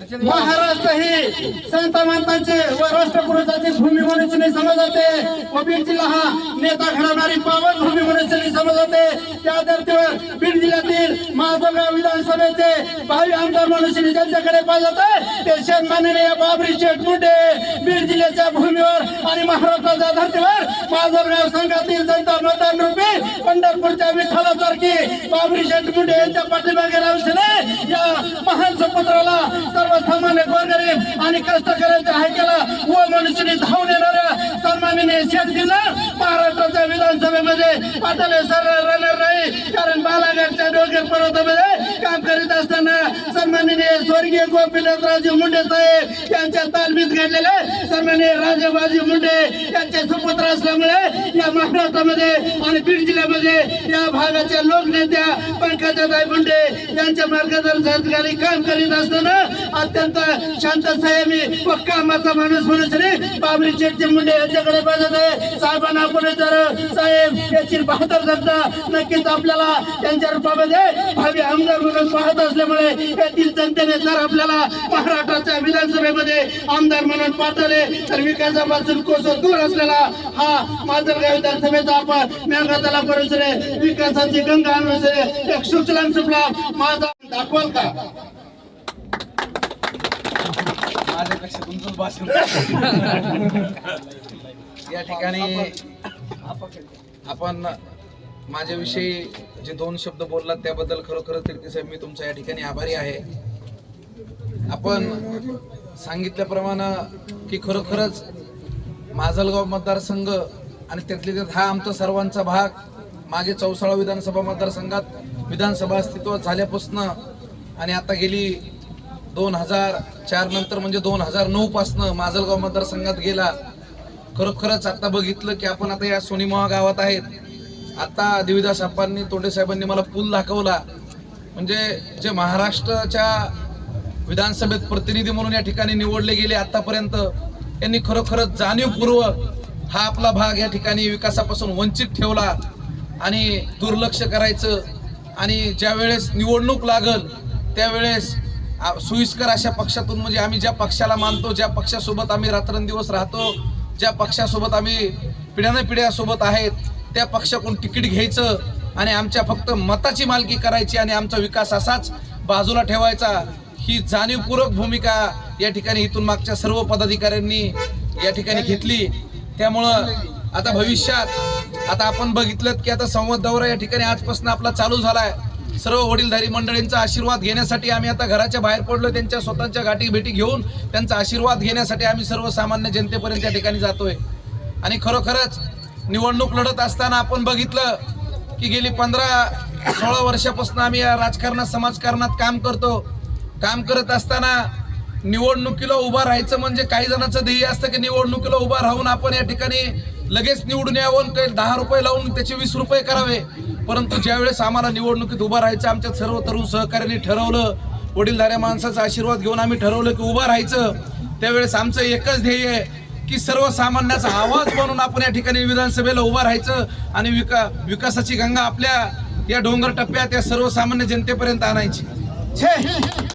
महाराष्ट्र ही संत मातांचे व राष्ट्रपुरुषाची भूमी म्हणून समज समजते व बीड जिल्हा हा नेता घडवणारी पावन भूमी म्हणून समज समजते त्या धर्तीवर बीड जिल्ह्यातील महाजगाव विधानसभेचे भावी आमदार म्हणून ज्यांच्याकडे पाहिजे ते शेत बाबरी शेठ मुंडे बीड जिल्ह्याच्या भूमीवर आणि महाराष्ट्राचा धर्तीवर संघातील जनता मतदान रूपी पंढरपूरच्या विठ्ठलासारखी बाबरी शेठ मुंडे यांच्या पाठीमागे राहून या महान सुपुत्राला सर्वसामान्य गोरगरीब आणि कष्टकऱ्यांच्या हायकेला व मनुष्याने धावून येणाऱ्या सन्माननीय शेठजींना महाराष्ट्राच्या विधानसभेमध्ये पाटले सर राहणार नाही कारण बालाघाटच्या डोंगर पर्वतामध्ये काम करीत असताना सन्माननीय स्वर्गीय गोपीनाथराजे मुंडे साहेब यांच्या तालमीत घडलेले सन्माननीय राजेबाजी मुंडे यांचे सुपुत्र असल्यामुळे या महाराष्ट्रामध्ये आणि बीड जिल्ह्यामध्ये या भागाच्या लोकनेत्या पंकजाताई मुंडे यांच्या मार्गदर्शनाखाली काम करीत असताना अत्यंत शांत संयमी व कामाचा माणूस म्हणून श्री बाबरी चेटचे मुंडे यांच्याकडे बघत आहे. साहेबांना आपण जर साहेब याची बहादर सत्ता नक्कीच आपल्याला त्यांच्या रूपामध्ये भावी आमदार म्हणून पाहत असल्यामुळे येथील जनतेने जर आपल्याला महाराष्ट्राच्या विधानसभेमध्ये आमदार म्हणून पाठवले तर विकासापासून कोसो दूर असलेला हा माजलगाव विधानसभेचा आपण मेघाताला परिसरे विकासाची गंगा अनुसरे एक सुचलाम सुफलाम माझा दाखवाल का? माझ्यापेक्षा तुमचं भाषण. या ठिकाणी आपण माझ्याविषयी जे दोन शब्द बोललात त्याबद्दल खरोखर तिडके साहेब मी तुमचा या ठिकाणी आभारी आहे. आपण सांगितल्याप्रमाणे की खरोखरच माजलगाव मतदारसंघ आणि त्यातले त्यात हा आमचा सर्वांचा भाग मागे चौसाळा विधानसभा मतदारसंघात विधानसभा अस्तित्वात झाल्यापासून आणि आता गेली दोन हजार चार नंतर म्हणजे दोन हजार नऊ पासनं माजलगाव मतदारसंघात गेला. खरोखरच आता बघितलं की आपण आता या सोनीमोहा गावात आहेत. आता देवीदास आप्पांनी तोंडे साहेबांनी मला पूल दाखवला. म्हणजे जे महाराष्ट्राच्या विधानसभेत प्रतिनिधी म्हणून या ठिकाणी निवडले गेले आतापर्यंत यांनी खरोखरच जाणीवपूर्वक हा आपला भाग या ठिकाणी विकासापासून वंचित ठेवला. आणि दुर्लक्ष करायचं आणि ज्या वेळेस निवडणूक लागल त्यावेळेस सोयीस्कर अशा पक्षातून म्हणजे आम्ही ज्या पक्षाला मानतो ज्या पक्षासोबत आम्ही रात्रंदिवस राहतो ज्या पक्षासोबत आम्ही पिढ्याने पिढ्यासोबत आहेत त्या पक्षाकडून तिकीट घ्यायचं आणि आमच्या फक्त मताची मालकी करायची आणि आमचा विकास असाच बाजूला ठेवायचा ही जाणीवपूर्वक भूमिका या ठिकाणी इथून मागच्या सर्व पदाधिकाऱ्यांनी या ठिकाणी घेतली. त्यामुळं आता भविष्यात आता आपण बघितलं की आता संवाद दौरा या ठिकाणी आजपासून आपला चालू झालाय. सर्व वडीलधारी मंडळींचा आशीर्वाद घेण्यासाठी आम्ही आता घराच्या बाहेर पडलो त्यांच्या स्वतःच्या गाठी भेटी घेऊन त्यांचा आशीर्वाद घेण्यासाठी आम्ही सर्वसामान्य जनतेपर्यंत त्या ठिकाणी जातोय. आणि खरोखरच निवडणूक लढत असताना आपण बघितलं की गेली पंधरा सोळा वर्षापासून आम्ही या राजकारणात समाजकारणात काम करतो. काम करत असताना निवडणुकीला उभा राहायचं म्हणजे काही जणांचं ध्येय असतं की निवडणुकीला उभा राहून आपण या ठिकाणी लगेच निवडून यावं काही दहा रुपये लावून त्याचे वीस रुपये करावे. परंतु ज्यावेळेस आम्हाला निवडणुकीत उभं राहायचं आमच्या सर्व तरुण सहकार्याने ठरवलं वडीलधाऱ्या माणसाचा आशीर्वाद घेऊन आम्ही ठरवलं की उभं राहायचं त्यावेळेस आमचं एकच ध्येय आहे की सर्वसामान्याचा आवाज बनून आपण या ठिकाणी विधानसभेला उभं राहायचं आणि विका विकासाची गंगा आपल्या या डोंगर टप्प्यात या सर्वसामान्य जनतेपर्यंत आणायची. छे!